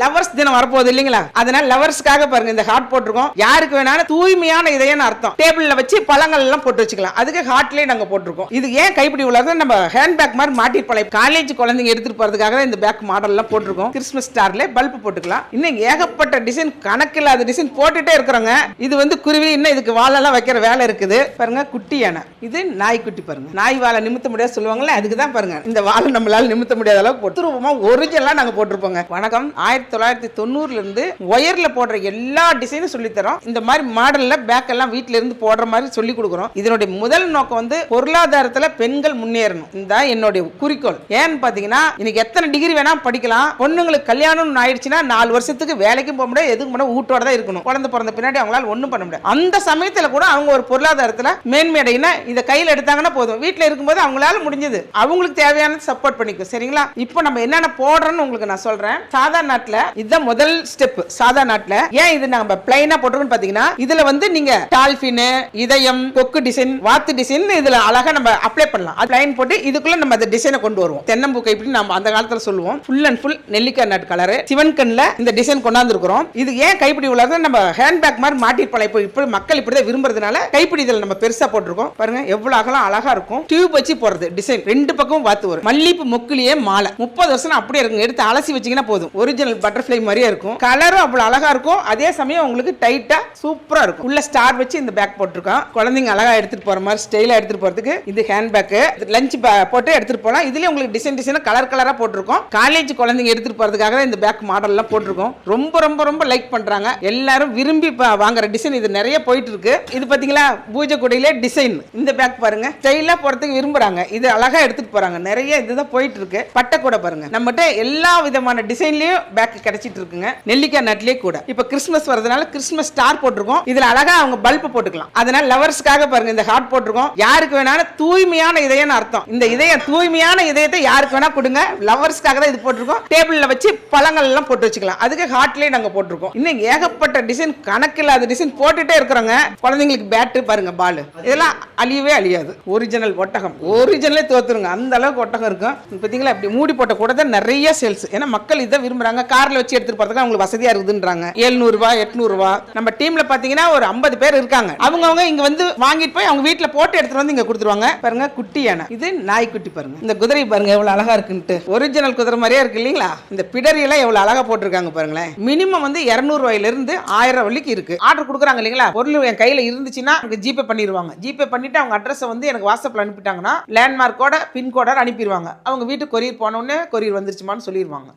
Lovers தினம் வரப்போகுது இல்லைங்களா? அதனால லவர்ஸ்க்காக பாருங்க இந்த ஹார்ட் போட்டிருக்கோம். யாருக்கு வேணாலும் தூய்மையான இதயம்னு அர்த்தம். டேபிள்ல வச்சு பழங்கள் எல்லாம் போட்டு வச்சுக்கலாம். அதுக்கு ஹார்ட்லயே நாங்க போட்டிருக்கோம். இது ஏன் கைப்பிடி உள்ளது? நம்ம ஹேண்ட் பேக் மாதிரி மாட்டி பழைய காலேஜ் குழந்தைங்க எடுத்துட்டு போறதுக்காக இந்த பேக் மாடல் எல்லாம் போட்டிருக்கோம். கிறிஸ்மஸ் ஸ்டார்ல பல்ப் போட்டுக்கலாம். இன்னும் ஏகப்பட்ட டிசைன் கணக்கில்லாத டிசைன் போட்டுட்டே இருக்கிறோங்க. இது வந்து குருவி இன்னும் இதுக்கு வாழெல்லாம் வைக்கிற வேலை இருக்குது. பாருங்க குட்டி யானை. இது நாய்க்குட்டி பாருங்க. நாய் வாழை நிமித்த முடியாது சொல்லுவாங்கல்ல அதுக்கு தான் பாருங்க. இந்த வாழை நம்மளால நிமித்த முடியாத அளவுக்கு போட்டு ரூபமா ஒரிஜினலா போட்டிருப்போங்க. வணக்கம். ஆயிரத்தி தொள்ளாயிரத்தி தொண்ணூறுலேருந்து ஒயரில் போடுற எல்லா டிசைனும் சொல்லித்தரோம். இந்த மாதிரி மாடலில் பேக் எல்லாம் வீட்டிலேருந்து போடுற மாதிரி சொல்லி கொடுக்குறோம். இதனுடைய முதல் நோக்கம் வந்து பொருளாதாரத்தில் பெண்கள் முன்னேறணும். இந்த என்னுடைய குறிக்கோள். ஏன்னு பார்த்தீங்கன்னா இன்னைக்கு எத்தனை டிகிரி வேணா படிக்கலாம். பொண்ணுங்களுக்கு கல்யாணம் ஆயிடுச்சுன்னா நாலு வருஷத்துக்கு வேலைக்கும் போக முடியாது. எதுக்கும் போனால் வீட்டோட தான் இருக்கணும். குழந்தை பிறந்த பின்னாடி அவங்களால ஒன்றும் பண்ண முடியாது. அந்த சமயத்தில் கூட அவங்க ஒரு பொருளாதாரத்தில் மேன்மையடையினா இதை கையில் எடுத்தாங்கன்னா போதும். வீட்டில் இருக்கும்போது அவங்களால முடிஞ்சது. அவங்களுக்கு தேவையானது சப்போர்ட் பண்ணிக்கும். சரிங்களா? இப்போ நம்ம என்னென்ன போடுறோம்னு உங்களுக்கு நான் சொல்கிறேன் சாதாரண நாட்டில் இதுதான் முதல் ஸ்டெப் சாதா நாட்டில். ஏன் இது நம்ம பிளைனா போட்டிருக்கோம்னு பாத்தீங்கன்னா இதுல வந்து நீங்க டால்பின் இதயம் கொக்கு டிசைன் வாத்து டிசைன் இதுல அழகா நம்ம அப்ளை பண்ணலாம். அது பிளைன் போட்டு இதுக்குள்ள நம்ம அந்த டிசைனை கொண்டு வருவோம். தென்னம்பூ கைப்பிடி நம்ம அந்த காலத்துல சொல்லுவோம். ஃபுல் அண்ட் ஃபுல் நெல்லிக்காய் நாட் கலர் சிவன் கண்ல இந்த டிசைன் கொண்டாந்துருக்கிறோம். இது ஏன் கைப்பிடி உள்ளது நம்ம ஹேண்ட் பேக் மாதிரி மாட்டிருப்பாங்க பழைய இப்போ இப்படி மக்கள் இப்படிதான் விரும்புறதுனால கைப்பிடி இதில் நம்ம பெருசா போட்டிருக்கோம். பாருங்க எவ்வளவு அகலம் அழகா இருக்கும். டியூப் வச்சு போடுறது டிசைன் ரெண்டு பக்கமும் வாத்து வரும். மல்லிப்பு மொக்கிலேயே மாலை. முப்பது வருஷம் அப்படியே இருக்கும் எடுத்து அலசி வச்சீங்கன்னா போதும். ஒரிஜினல் பட்டர்ஃப்ளை மாதிரியே இருக்கும். கலரும் அவ்வளோ அழகா இருக்கும். அதே சமயம் உங்களுக்கு டைட்டா சூப்பரா இருக்கும். உள்ள ஸ்டார் வச்சு இந்த பேக் போட்டிருக்கோம் குழந்தைங்க அழகா எடுத்துட்டு போற மாதிரி ஸ்டைலா எடுத்துட்டு போறதுக்கு இது ஹேண்ட் பேக்கு லஞ்ச் போட்டு எடுத்துட்டு போகலாம் இதுலயே உங்களுக்கு டிசைன் டிசைனாக கலர் கலரா போட்டிருக்கோம். காலேஜ் குழந்தைங்க எடுத்துட்டு போறதுக்காக இந்த பேக் மாடல்லாம் போட்டிருக்கோம். ரொம்ப ரொம்ப ரொம்ப லைக் பண்றாங்க. எல்லாரும் விரும்பி வாங்குற டிசைன் இது நிறைய போயிட்டு இருக்கு இது பாத்தீங்களா? பூஜை கூடையிலே டிசைன் இந்த பேக் பாருங்க. ஸ்டைலா போறதுக்கு விரும்புறாங்க. இது அழகா எடுத்துட்டு போறாங்க. நிறைய இதுதான் போயிட்டு இருக்கு பட்டை கூட பாருங்க. நம்மகிட்ட எல்லா விதமான டிசைன்லயும் பேக் கிடைச்சிட்டு இருக்குங்க நெல்லிக்காய் நட்லேயே கூட. இப்போ கிறிஸ்மஸ் வரதுனால கிறிஸ்மஸ் ஸ்டார் போட்டிருக்கோம். இதில் அழகா அவங்க பல்ப் போட்டுக்கலாம். அதனால லவர்ஸ்க்காக பாருங்க இந்த ஹார்ட் போட்டிருக்கோம். யாருக்கு வேணாலும் தூய்மையான இதயம் அர்த்தம். இந்த இதயம் தூய்மையான இதயத்தை யாருக்கு வேணா கொடுங்க. லவர்ஸ்க்காக தான் இது போட்டிருக்கோம். டேபிளில் வச்சு பழங்கள் எல்லாம் போட்டு வச்சுக்கலாம். அதுக்கு ஹார்ட்லேயே நாங்கள் போட்டிருக்கோம். இன்னும் ஏகப்பட்ட டிசைன் கணக்கில்லாத டிசைன் போட்டுட்டே இருக்கிறோங்க. குழந்தைங்களுக்கு பேட்டு பாருங்க பால் இதெல்லாம் அழியவே அழியாது. ஒரிஜினல் ஒட்டகம். ஒரிஜினலே தோத்துருங்க. அந்த அளவுக்கு ஒட்டகம் இருக்கும். பார்த்தீங்களா இப்படி மூடி போட்ட கூட தான் நிறைய சேல்ஸ் ஏன்னா மக்கள் இதை விரும்புறாங்க. காரில் வச்சு எடுத்துட்டு போறதுக்கு அவங்களுக்கு வசதியா இருக்குதுன்றாங்க. எழுநூறுவா எட்நூறுவா. நம்ம டீம்ல பாத்தீங்கன்னா ஒரு ஐம்பது பேர் இருக்காங்க. அவங்க அவங்க இங்க வந்து வாங்கிட்டு போய் அவங்க வீட்டில் போட்டு எடுத்துட்டு வந்து இங்க கொடுத்துருவாங்க. பாருங்க குட்டி யானை. இது நாய்க்குட்டி பாருங்க. இந்த குதிரை பாருங்க எவ்வளவு அழகா இருக்குன்ட்டு. ஒரிஜினல் குதிரை மாதிரியே இருக்கு இல்லீங்களா? இந்த பிடரியெல்லாம் எவ்வளவு அழகா போட்டிருக்காங்க பாருங்களேன். மினிமம் வந்து இருநூறு ஆயிரம் இருந்து ஆயிரம் வரைக்கும் இருக்கு. ஆர்டர் கொடுக்குறாங்க இல்லைங்களா? பொருள் என் கையில இருந்துச்சுன்னா ஜிபே பண்ணிடுவாங்க ஜிபே பண்ணிட்டு அவங்க அட்ரஸை வந்து எனக்கு வாட்ஸ்அப்பில் அனுப்பிட்டாங்கன்னா லேண்ட்மார்க்கோட பின்கோட அனுப்பிடுவாங்க அவங்க வீட்டுக்கு கொரியர் போனோடனே கொரியர் வந்துருச்சுமான்னு சொல்லிடுவாங்க